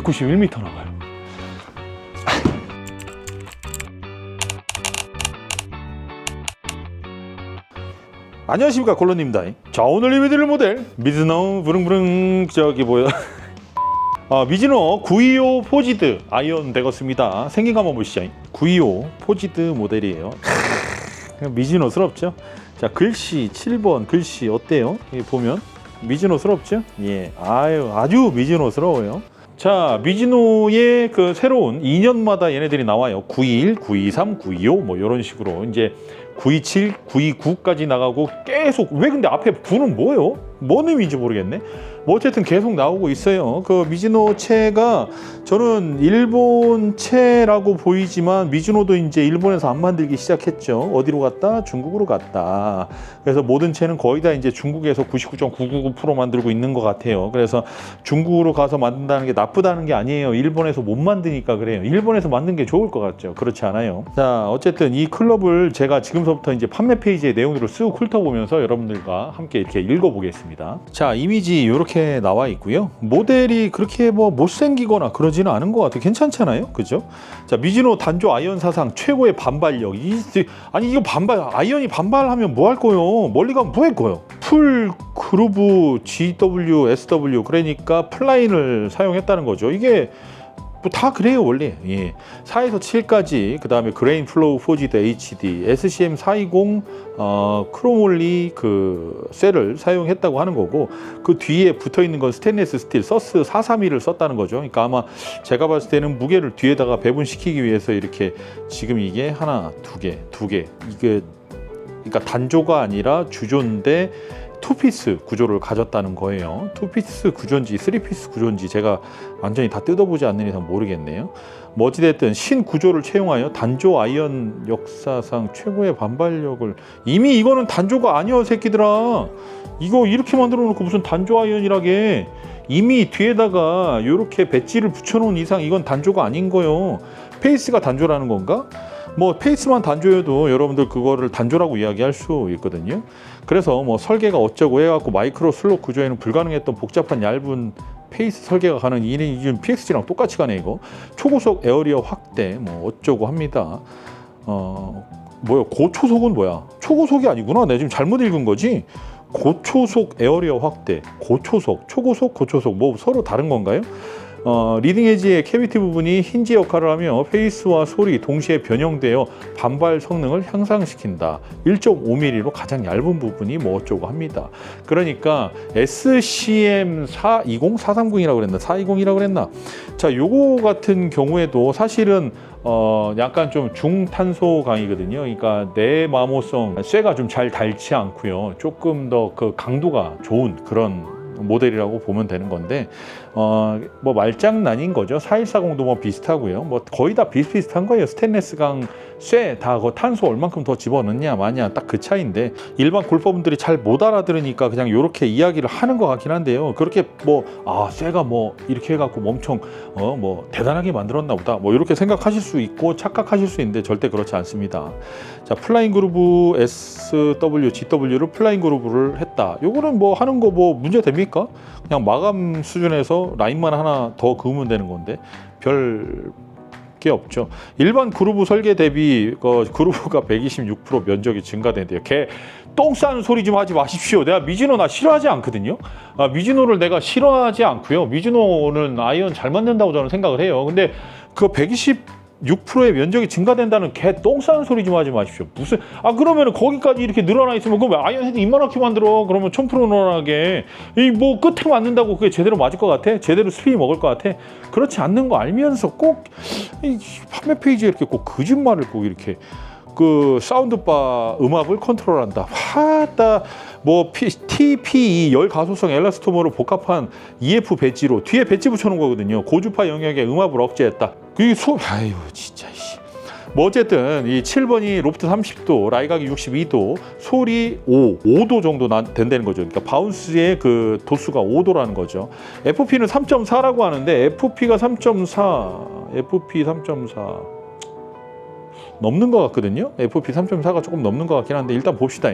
191m 나가요. 안녕하십니까 골로입니다. 자 오늘 리뷰드릴 모델 미즈노 부릉부릉 저기 뭐야 아, 미즈노 925 포지드 아이언 되겠습니다. 생긴 거 한번 보시죠. 925 포지드 모델이에요. 미즈노스럽죠. 자 글씨 7번 글씨 어때요? 이 보면 미즈노스럽죠? 예, 아유 아주 미즈노스러워요. 자 미즈노의 그 새로운 2년마다 얘네들이 나와요. 921, 923, 925 뭐 이런 식으로 이제 927, 929까지 나가고 계속 왜 근데 앞에 9는 뭐예요? 뭔 의미인지 모르겠네. 뭐 어쨌든 계속 나오고 있어요. 그 미즈노 채가 저는 일본 채라고 보이지만 미즈노도 이제 일본에서 안 만들기 시작했죠. 어디로 갔다? 중국으로 갔다. 그래서 모든 채는 거의 다 이제 중국에서 99.999% 만들고 있는 것 같아요. 그래서 중국으로 가서 만든다는 게 나쁘다는 게 아니에요. 일본에서 못 만드니까 그래요. 일본에서 만든 게 좋을 것 같죠. 그렇지 않아요. 자, 어쨌든 이 클럽을 제가 지금서부터 이제 판매 페이지의 내용들을 쓱 훑어보면서 여러분들과 함께 이렇게 읽어보겠습니다. 자, 이미지 이렇게 나와 있고요. 모델이 그렇게 뭐 못생기거나 그러지는 않은 것 같아요. 괜찮잖아요. 그죠? 자, 미즈노 단조 아이언 사상 최고의 반발력. 이, 아니, 이거 반발, 아이언이 반발하면 뭐 할 거요? 멀리 가면 뭐 할 거요? 풀 그루브 GW, SW 그러니까 플라인을 사용했다는 거죠. 이게 뭐 다 그래요 원래. 예. 4에서 7까지 그 다음에 그레인 플로우 포지드 HD SCM 420 어, 크로몰리 그 셀을 사용했다고 하는 거고 그 뒤에 붙어 있는 건 스테인리스 스틸 서스 431을 썼다는 거죠. 그러니까 아마 제가 봤을 때는 무게를 뒤에다가 배분시키기 위해서 이렇게 지금 이게 하나 두 개 두 개. 이게 그러니까 단조가 아니라 주조인데 투피스 구조를 가졌다는 거예요. 투피스 구조인지 쓰리피스 구조인지 제가 완전히 다 뜯어보지 않는 이상 모르겠네요. 뭐 어찌됐든 신 구조를 채용하여 단조 아이언 역사상 최고의 반발력을 이미 이거는 단조가 아니야 새끼들아. 이거 이렇게 만들어 놓고 무슨 단조 아이언이라게 이미 뒤에다가 이렇게 배지를 붙여놓은 이상 이건 단조가 아닌 거요. 페이스가 단조라는 건가? 뭐 페이스만 단조여도 여러분들 그거를 단조라고 이야기할 수 있거든요. 그래서 뭐 설계가 어쩌고 해갖고 마이크로 슬롯 구조에는 불가능했던 복잡한 얇은 페이스 설계가 가는 이는 지금 PXG랑 똑같이 가네 이거. 초고속 에어리어 확대 뭐 어쩌고 합니다. 어 뭐야 고초속은 뭐야? 초고속이 아니구나. 내가 지금 잘못 읽은 거지. 고초속 에어리어 확대, 고초속, 초고속, 고초속 뭐 서로 다른 건가요? 어, 리딩 에지의 캐비티 부분이 힌지 역할을 하며 페이스와 소리 동시에 변형되어 반발 성능을 향상시킨다. 1.5mm로 가장 얇은 부분이 뭐 어쩌고 합니다. 그러니까 SCM 420, 430이라고 그랬나? 420이라고 그랬나? 자, 요거 같은 경우에도 사실은 어 약간 좀 중탄소 강이거든요. 그러니까 내 마모성 쇠가 좀 잘 닳지 않고요. 조금 더 그 강도가 좋은 그런 모델이라고 보면 되는 건데 어 뭐 말장난인 거죠. 4140도 뭐 비슷하고요. 뭐 거의 다 비슷비슷한 거예요. 스테인레스 강 쇠 다 그 탄소 얼만큼 더 집어넣냐 마냐 딱 그 차이인데 일반 골퍼분들이 잘 못 알아들으니까 그냥 이렇게 이야기를 하는 것 같긴 한데요. 그렇게 뭐 아 쇠가 뭐 이렇게 해갖고 뭐 엄청 어 뭐 대단하게 만들었나 보다 뭐 이렇게 생각하실 수 있고 착각하실 수 있는데 절대 그렇지 않습니다. 자 플라잉 그루브 SW, GW를 플라잉 그루브를 했다. 요거는 뭐 하는 거 뭐 문제 됩니까? 그냥 마감 수준에서 라인만 하나 더 그으면 되는 건데 별. 게 없죠. 일반 그루브 설계 대비 그 그루브가 126% 면적이 증가된대요. 개똥 싸는 소리 좀 하지 마십시오. 내가 미즈노 나 싫어하지 않거든요. 아, 미즈노를 내가 싫어하지 않고요. 미즈노는 아이언 잘 만든다고 저는 생각을 해요. 근데 그 126%의 면적이 증가된다는 개똥 싸는 소리 좀 하지 마십시오. 무슨 아 그러면은 거기까지 이렇게 늘어나 있으면 그럼 왜 아이언 헤드 이만하게 만들어? 그러면 1000% 늘어나게 이 뭐 끝에 맞는다고 그게 제대로 맞을 것 같아? 제대로 스피이 먹을 것 같아? 그렇지 않는 거 알면서 꼭 이 판매 페이지에 이렇게 꼭 거짓말을 꼭 이렇게 그 사운드바 음압을 컨트롤한다. 하다 뭐 TPE 열 가소성 엘라스토머로 복합한 EF 배지로 뒤에 배지 붙여놓은 거거든요. 고주파 영역의 음압을 억제했다. 그게 소 아유 진짜 씨. 뭐 어쨌든 이 7번이 로프트 30도, 라이각이 62도, 소리 5, 5도 정도 나, 된다는 거죠. 그러니까 바운스의 그 도수가 5도라는 거죠. FP는 3.4라고 하는데 FP가 3.4, FP 3.4. 넘는 것 같거든요. FP 3.4가 조금 넘는 것 같긴 한데 일단 봅시다.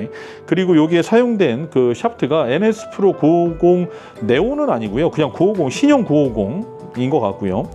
그리고 여기에 사용된 그 샤프트가 NS 프로 950 네오는 아니고요. 그냥 950 신형 950 이상인 것 같고요.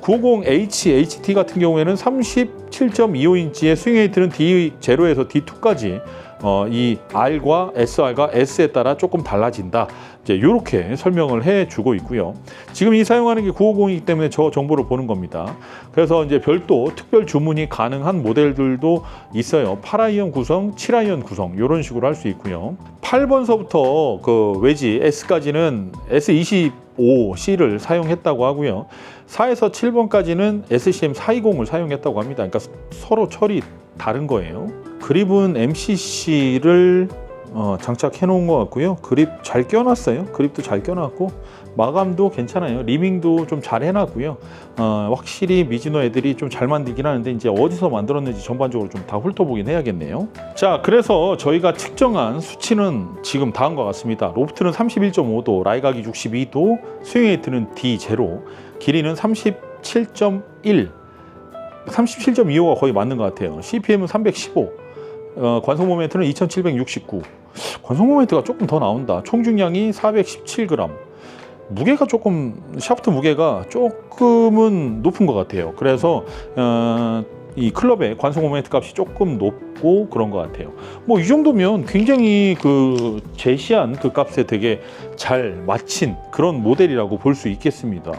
950H HT 같은 경우에는 37.25인치의 스윙 웨이트는 D0에서 D2까지 어, 이 R과 SR과 S에 따라 조금 달라진다. 이제 이렇게 설명을 해주고 있고요. 지금 이 사용하는 게 950이기 때문에 저 정보를 보는 겁니다. 그래서 이제 별도 특별 주문이 가능한 모델들도 있어요. 8아이언 구성, 7아이언 구성 이런 식으로 할 수 있고요. 8번서부터 그 외지 S까지는 S25C를 사용했다고 하고요. 4에서 7번까지는 SCM 420을 사용했다고 합니다. 그러니까 서로 철이 다른 거예요. 그립은 MCC를 어, 장착해 놓은 것 같고요. 그립 잘 껴놨어요. 그립도 잘 껴놨고 마감도 괜찮아요. 리밍도 좀 잘 해놨고요. 어, 확실히 미즈노 애들이 좀 잘 만들긴 하는데 이제 어디서 만들었는지 전반적으로 좀 다 훑어보긴 해야겠네요. 자, 그래서 저희가 측정한 수치는 지금 다음과 같습니다. 로프트는 31.5도, 라이각이 62도, 스윙웨이트는 D0, 길이는 37.1, 37.25가 거의 맞는 것 같아요. CPM은 315, 어, 관성 모멘트는 2769. 관성 모멘트가 조금 더 나온다. 총 중량이 417g. 무게가 조금 샤프트 무게가 조금은 높은 것 같아요. 그래서 어, 이 클럽의 관성 모멘트 값이 조금 높고 그런 것 같아요. 뭐 이 정도면 굉장히 그 제시한 그 값에 되게 잘 맞힌 그런 모델이라고 볼 수 있겠습니다.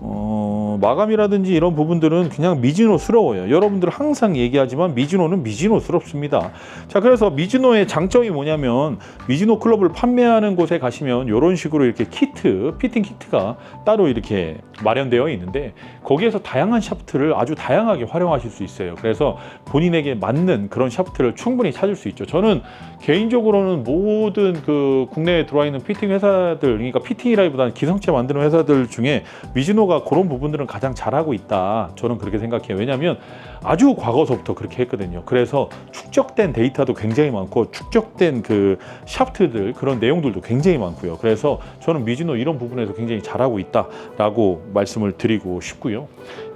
어, 마감이라든지 이런 부분들은 그냥 미즈노스러워요. 여러분들 항상 얘기하지만 미즈노는 미즈노스럽습니다. 자, 그래서 미즈노의 장점이 뭐냐면 미즈노 클럽을 판매하는 곳에 가시면 이런 식으로 이렇게 키트, 피팅 키트가 따로 이렇게 마련되어 있는데 거기에서 다양한 샤프트를 아주 다양하게 활용하실 수 있어요. 그래서 본인에게 맞는 그런 샤프트를 충분히 찾을 수 있죠. 저는 개인적으로는 모든 그 국내에 들어와 있는 피팅 회사들, 그러니까 피팅이라기보다는 기성체 만드는 회사들 중에 미즈노가 그런 부분들은 가장 잘하고 있다. 저는 그렇게 생각해요. 왜냐하면 아주 과거서부터 그렇게 했거든요. 그래서 축적된 데이터도 굉장히 많고 축적된 그 샤프트들 그런 내용들도 굉장히 많고요. 그래서 저는 미즈노 이런 부분에서 굉장히 잘하고 있다라고 말씀을 드리고 싶고요.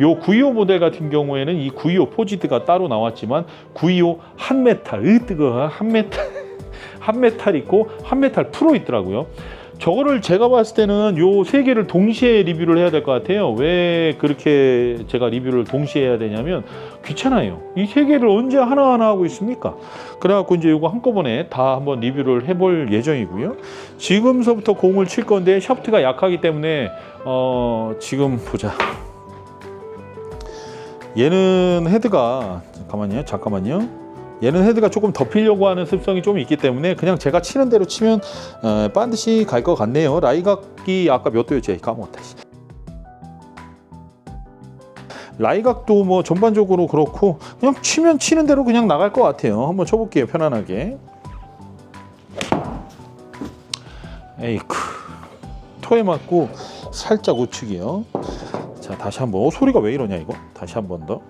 요 925 모델 같은 경우에는 이 925 포지드가 따로 나왔지만 925 한메탈, 으뜨거 한메탈 한메탈 있고 한메탈 프로 있더라고요. 저거를 제가 봤을 때는 요 세 개를 동시에 리뷰를 해야 될 것 같아요. 왜 그렇게 제가 리뷰를 동시에 해야 되냐면 귀찮아요. 이 세 개를 언제 하나하나 하고 있습니까? 그래갖고 이제 이거 한꺼번에 다 한번 리뷰를 해볼 예정이고요. 지금서부터 공을 칠 건데 샤프트가 약하기 때문에 어 지금 보자. 얘는 헤드가 잠깐만요. 잠깐만요. 얘는 헤드가 조금 덮이려고 하는 습성이 좀 있기 때문에 그냥 제가 치는 대로 치면 어, 반드시 갈 것 같네요. 라이각이 아까 몇 도였지? 까먹었다. 씨. 라이각도 뭐 전반적으로 그렇고 그냥 치면 치는 대로 그냥 나갈 것 같아요. 한번 쳐볼게요. 편안하게. 에이크. 토에 맞고 살짝 우측이요. 자 다시 한번. 어, 소리가 왜 이러냐 이거? 다시 한번 더.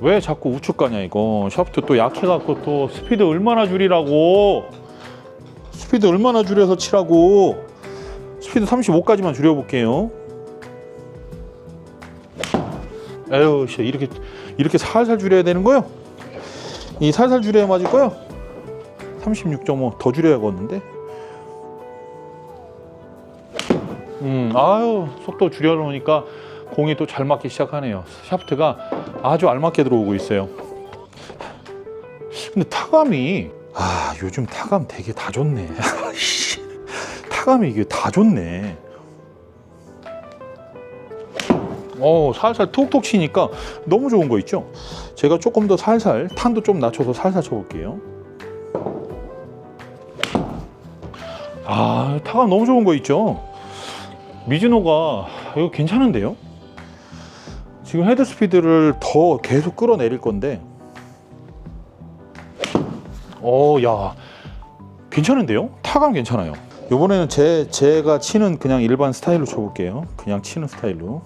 왜 자꾸 우측 가냐 이거. 샤프트 또 약해갖고 또 스피드 얼마나 줄이라고. 스피드 얼마나 줄여서 치라고. 스피드 35까지만 줄여볼게요. 에휴 씨 이렇게 이렇게 살살 줄여야 되는 거요? 이 살살 줄여야 맞을 거요? 36.5 더 줄여야겠는데? 음 아유 속도 줄여놓으니까 공이 또 잘 맞기 시작하네요. 샤프트가 아주 알맞게 들어오고 있어요. 근데 타감이 아 요즘 타감 되게 다 좋네. 타감이 이게 다 좋네. 어 살살 톡톡 치니까 너무 좋은 거 있죠. 제가 조금 더 살살 탄도 좀 낮춰서 살살 쳐볼게요. 아 타감 너무 좋은 거 있죠. 미즈노가 이거 괜찮은데요? 지금 헤드 스피드를 더 계속 끌어내릴 건데. 어야. 괜찮은데요? 타감 괜찮아요. 이번에는 제, 제가 치는 그냥 일반 스타일로 쳐볼게요. 그냥 치는 스타일로.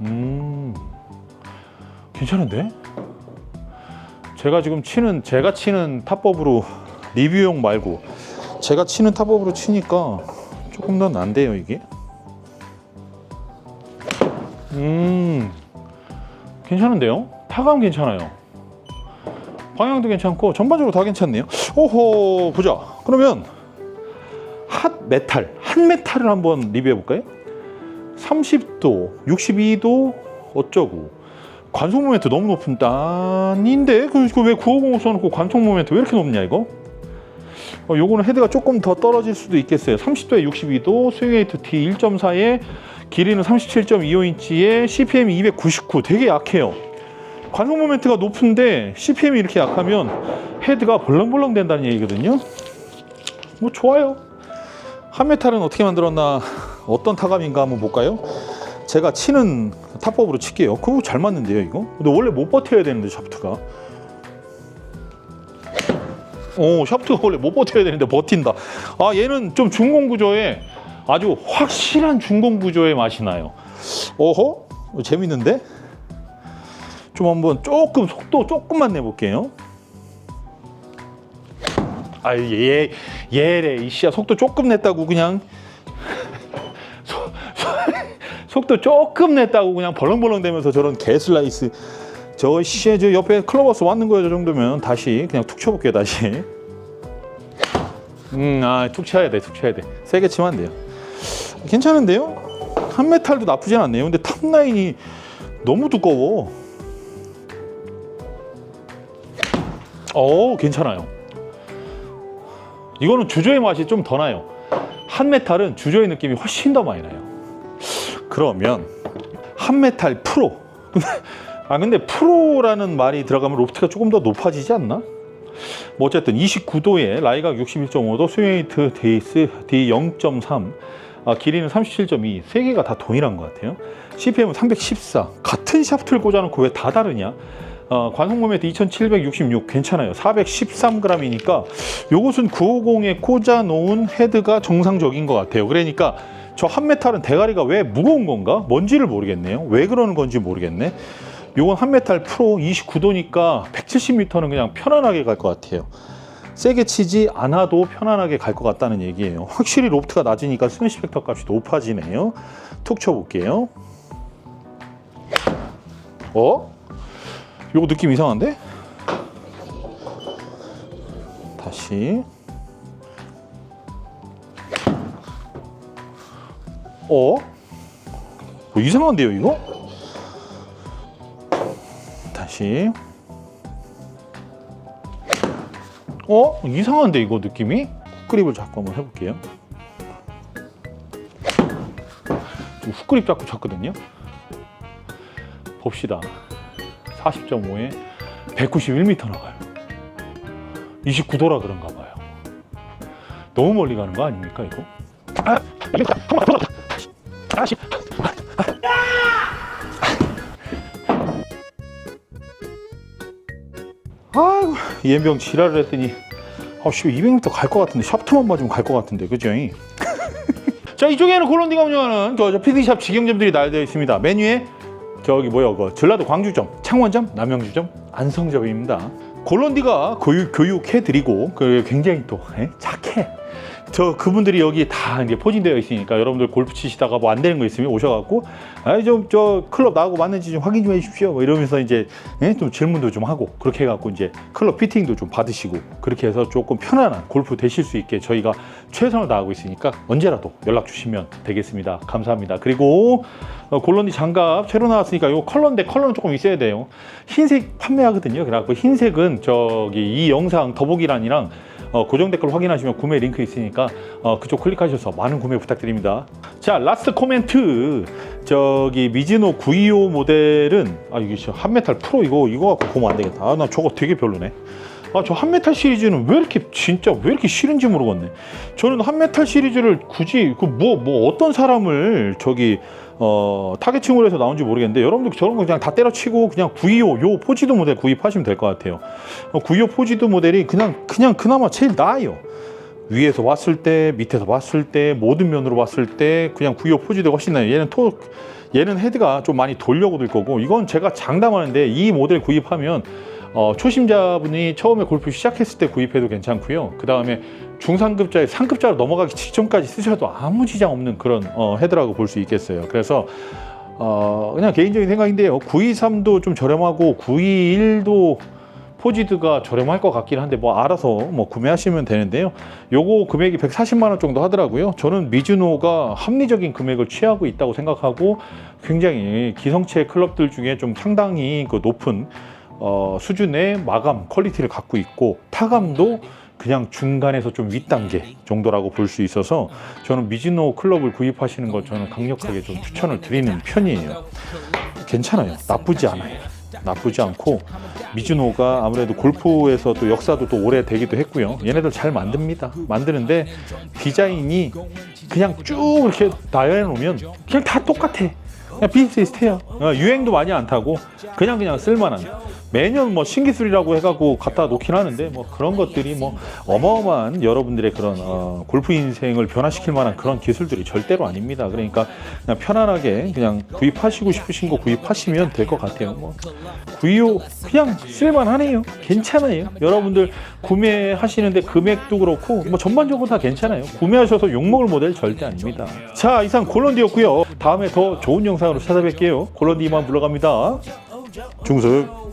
음. 괜찮은데? 제가 지금 치는 제가 치는 탑법으로 리뷰용 말고 제가 치는 탑법으로 치니까 조금 더 난데요 이게 괜찮은데요? 타감 괜찮아요 방향도 괜찮고 전반적으로 다 괜찮네요 오호 보자 그러면 핫 메탈, 한 메탈을 한번 리뷰해 볼까요? 30도, 62도 어쩌고 관속 모멘트 너무 높은 단인데 그왜 950 써놓고 관속 모멘트 왜 이렇게 높냐 이거? 어, 요거는 헤드가 조금 더 떨어질 수도 있겠어요. 30도에 62도, 스윙웨이트 D 1.4에 길이는 37.25인치에 CPM이 299 되게 약해요. 관속 모멘트가 높은데 CPM이 이렇게 약하면 헤드가 벌렁벌렁 된다는 얘기거든요. 뭐 좋아요. 한메탈은 어떻게 만들었나 어떤 타감인가 한번 볼까요? 제가 치는 타법으로 칠게요. 그거 잘 맞는데요, 이거? 근데 원래 못 버텨야 되는데 샤프트가. 오, 샤프트가 원래 못 버텨야 되는데 버틴다. 아, 얘는 좀 중공 구조에 아주 확실한 중공 구조의 맛이 나요. 어허? 어, 재밌는데? 좀 한번 조금 속도 조금만 내볼게요. 아, 얘, 얘래. 이씨야, 속도 조금 냈다고 그냥. 속도 조금 냈다고 그냥 벌렁벌렁 대면서 저런 개슬라이스. 저 씨에 저 옆에 클로버스 왔는 거예요, 저 정도면. 다시 그냥 툭 쳐볼게요, 다시. 음, 아, 툭 쳐야 돼, 툭 쳐야 돼. 세게 치면 안 돼요. 괜찮은데요? 한 메탈도 나쁘진 않네요. 근데 탑 라인이 너무 두꺼워. 어, 괜찮아요. 이거는 주조의 맛이 좀 더 나요. 한 메탈은 주조의 느낌이 훨씬 더 많이 나요. 그러면 한 메탈 프로. 아 근데 프로라는 말이 들어가면 로프트가 조금 더 높아지지 않나? 뭐 어쨌든 29도에 라이각 61.5도, 스웨이트 데이스 D 0.3, 아, 길이는 37.2, 세 개가 다 동일한 것 같아요. CPM은 314. 같은 샤프트를 꽂아놓고 왜 다 다르냐? 어, 관성 모멘트 2766 괜찮아요. 413g이니까 요것은 950에 꽂아 놓은 헤드가 정상적인 것 같아요. 그러니까 저 한 메탈은 대가리가 왜 무거운 건가? 뭔지를 모르겠네요. 왜 그러는 건지 모르겠네. 요건 한 메탈 프로 29도니까 170m는 그냥 편안하게 갈 것 같아요. 세게 치지 않아도 편안하게 갈 것 같다는 얘기예요. 확실히 로프트가 낮으니까 스매시 팩터 값이 높아지네요. 툭 쳐볼게요. 어? 요거 느낌 이상한데? 다시. 어? 뭐 이상한데요, 이거? 다시. 어? 이상한데, 이거 느낌이? 훅그립을 잡고 한번 해볼게요. 지금 훅그립 잡고 쳤거든요. 봅시다. 40.5에 191m 나가요. 29도라 그런가 봐요. 너무 멀리 가는 거 아닙니까, 이거? 아, 아이고, 이엠병 지랄을 했더니 아, 씨, 200m 갈 것 같은데 샤프트만 맞으면 갈 것 같은데, 그죠? 자, 이쪽에는 골론디가 운영하는 저, 저 PD샵 직영점들이 나열되어 있습니다. 메뉴에 저기 뭐야 그 전라도 광주점, 창원점, 남양주점, 안성점입니다. 골론디가 교육, 교육해드리고 그 굉장히 또 예? 착해. 저 그분들이 여기 다 이제 포진되어 있으니까 여러분들 골프 치시다가 뭐 안 되는 거 있으면 오셔갖고 아이 좀저 클럽 나하고 맞는지 좀 확인 좀 해주십시오. 뭐 이러면서 이제 예? 좀 질문도 좀 하고 그렇게 해갖고 이제 클럽 피팅도 좀 받으시고 그렇게 해서 조금 편안한 골프 되실 수 있게 저희가 최선을 다하고 있으니까 언제라도 연락 주시면 되겠습니다. 감사합니다. 그리고 어, 골론디 장갑 새로 나왔으니까 요 컬러인데 컬러는 조금 있어야 돼요. 흰색 판매하거든요. 그래갖고 흰색은 저기 이 영상 더보기란이랑 어, 고정 댓글 확인하시면 구매 링크 있으니까 어, 그쪽 클릭하셔서 많은 구매 부탁드립니다. 자, 라스트 코멘트. 저기 미즈노 925 모델은 아 이게 한메탈 프로 이거 이거 갖고 보면 안 되겠다. 아, 나 저거 되게 별로네. 아, 저 한메탈 시리즈는 왜 이렇게 진짜 왜 이렇게 싫은지 모르겠네. 저는 한메탈 시리즈를 굳이 그뭐뭐 어떤 사람을 저기 어 타겟층으로 해서 나온지 모르겠는데 여러분들 저런 거 그냥 다 때려치고 그냥 925 요 포지도 모델 구입하시면 될 것 같아요. 어, 925 포지도 모델이 그냥 그냥 그나마 제일 나아요. 위에서 봤을 때, 밑에서 봤을 때, 모든 면으로 봤을 때 그냥 925 포지도 훨씬 나요. 얘는 토 얘는 헤드가 좀 많이 돌려고 될 거고 이건 제가 장담하는데 이 모델 구입하면 어, 초심자분이 처음에 골프 시작했을 때 구입해도 괜찮고요. 그 다음에 중상급자에 상급자로 넘어가기 직전까지 쓰셔도 아무 지장 없는 그런 어, 헤드라고 볼 수 있겠어요. 그래서 어, 그냥 개인적인 생각인데요. 923도 좀 저렴하고 921도 포지드가 저렴할 것 같긴 한데 뭐 알아서 뭐 구매하시면 되는데요. 요거 금액이 140만 원 정도 하더라고요. 저는 미즈노가 합리적인 금액을 취하고 있다고 생각하고 굉장히 기성체 클럽들 중에 좀 상당히 그 높은 어, 수준의 마감 퀄리티를 갖고 있고 타감도 그냥 중간에서 좀 윗단계 정도라고 볼 수 있어서 저는 미즈노 클럽을 구입하시는 거 저는 강력하게 좀 추천을 드리는 편이에요. 괜찮아요. 나쁘지 않아요. 나쁘지 않고 미즈노가 아무래도 골프에서도 역사도 또 오래 되기도 했고요. 얘네들 잘 만듭니다. 만드는데 디자인이 그냥 쭉 이렇게 나열해 놓으면 그냥 다 똑같아. 그냥 비슷비슷해요. 어, 유행도 많이 안 타고 그냥 그냥 쓸만한. 매년 뭐 신기술이라고 해가고 갖다 놓긴 하는데 뭐 그런 것들이 뭐 어마어마한 여러분들의 그런 어, 골프 인생을 변화시킬 만한 그런 기술들이 절대로 아닙니다. 그러니까 그냥 편안하게 그냥 구입하시고 싶으신 거 구입하시면 될 것 같아요. 뭐 구이호 그냥 쓸만하네요. 괜찮아요. 여러분들 구매하시는데 금액도 그렇고 뭐 전반적으로 다 괜찮아요. 구매하셔서 욕먹을 모델 절대 아닙니다. 자 이상 골런디였고요. 다음에 더 좋은 영상으로 찾아뵐게요. 골런디만 불러갑니다. 중석.